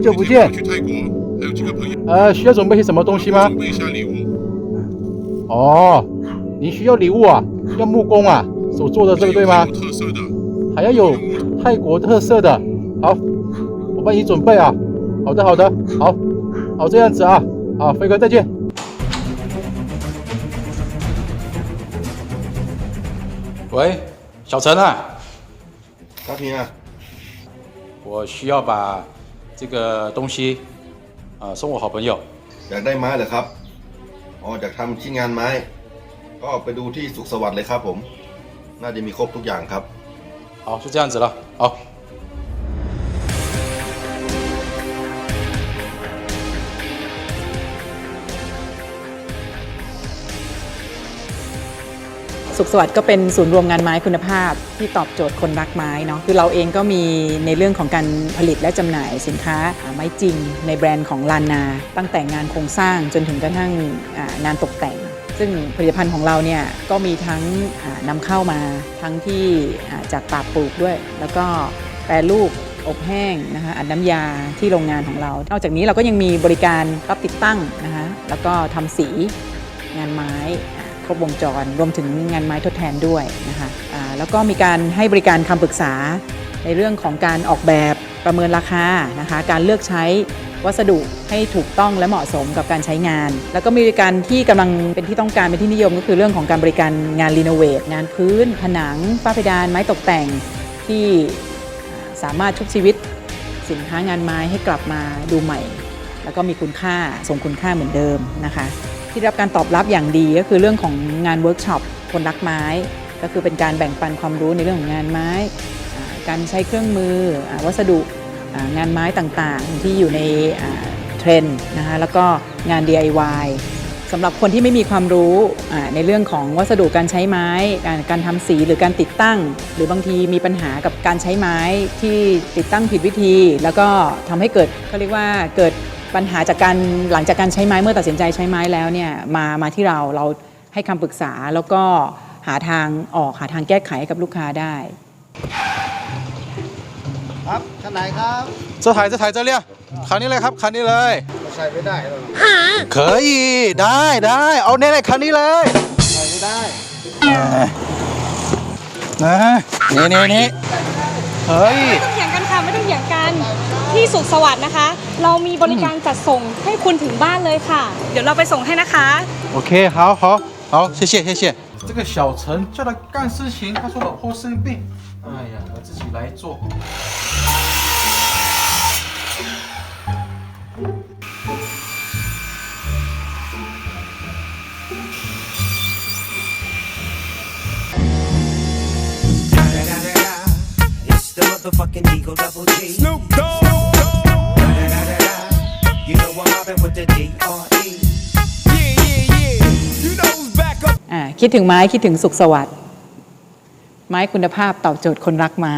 久不见，去泰国还有几个朋友。呃，需要准备些什么东西吗？准备一下礼物。哦，你需要礼物啊？要木工啊？手做的这个对吗？特色的，还要有泰国特色的。好，我帮你准备啊。好的，好的，好，好这样子啊。好，飞哥再见。喂，小陈啊，小平啊，我需要把。这个东西啊、送我好朋友。 อยากได้ไม้เหรอครับ อ๋ออยากทำชิ้นงานไม้ ก็ไปดูที่สุขสวัสดิ์เลยครับผม น่าจะมีครบทุกอย่างครับ 好，就这样子了。好。 สุขสวัสดิ์ก็เป็นศูนย์รวมงานไม้คุณภาพที่ตอบโจทย์คนรักไม้เนาะคือเราเองก็มีในเรื่องของการผลิตและจำหน่ายสินค้าไม้จริง ในแบรนด์ของลานนา ตั้งแต่งานโครงสร้างจนถึงกระทั่งงานตกแต่ง ซึ่งผลิตภัณฑ์ของเราเนี่ยก็มีทั้งอ่านำเข้ามาทั้งที่จากป่าปลูกด้วย แล้วก็แปรรูปอบแห้งนะคะอัดน้ำยาที่โรงงานของเรา นอกจากนี้เราก็ยังมีบริการรับติดตั้งนะคะแล้วก็ทำสีงานไม้ รบวงจร รวมถึงงานไม้ทดแทนด้วยนะคะแล้วก็มีการให้บริการคำปรึกษาในเรื่องของการออกแบบประเมินราคานะคะการเลือกใช้วัสดุให้ถูกต้องและเหมาะสมกับการใช้งาน แล้วก็มีบริการที่กำลังเป็นที่ต้องการเป็นที่นิยมก็คือเรื่องของการบริการงานรีโนเวทงานพื้น ผนังฝ้าเพดานไม้ตกแต่งที่สามารถชุบชีวิต สินค้างานไม้ให้กลับมาดูใหม่ แล้วก็มีคุณค่าทรงคุณค่าเหมือนเดิมนะคะ ที่รับการตอบรับอย่างดีก็คือเรื่องของงานเวิร์กช็อปคนรักไม้ ก็คือเป็นการแบ่งปันความรู้ในเรื่องของงานไม้ การใช้เครื่องมืออวัสดุงานไม้ต่างๆ ที่อยู่ในเทรนด์นะคะแล้วก็งาน DIY สำหรับคนที่ไม่มีความรู้ในเรื่องของวัสดุการใช้ไม้ การการทำสีหรือการติดตั้ง หรือบางทีมีปัญหากับการใช้ไม้ที่ติดตั้งผิดวิธี แล้วก็ทำให้เกิดเขาเรียกว่าเกิด ปัญหาจากการหลังจากการใช้ไม้เมื่อตัดสินใจใช้ไม้แล้วเนี่ยมามาที่เราเราให้คำปรึกษาแล้วก็หาทางออกหาทางแก้ไขให้กับลูกค้าได้ ครับคันไหนครับเจะถ่ายเจะถ่ายเจะเรียกคันนี้เลยครับคันนี้เลย ใส่ไม่ได้หรอเคยได้ได้เอาแน่ๆคันนี้เลยใส่ไม่ได้นนี่นี่นี่เฮ้ย ไม่ต้องเถียงกันค่ะไม่ต้องเถียงกันที่สุขสวัสดิ์นะคะ เรามีบริการจัดส่งให้คุณถึงบ้านเลยค่ะ เดี๋ยวเราไปส่งให้นะคะ OK 好好好谢谢谢谢这个小陈叫他干事情他说老婆生病哎呀我自己来做 Motherfucking Eagle Double G. Snoop Dogg. You know I'm mobbing with the D.R.E. อ่าคิดถึงไม้คิดถึงสุขสวัสดิ์ไม้คุณภาพตอบโจทย์คนรักไม้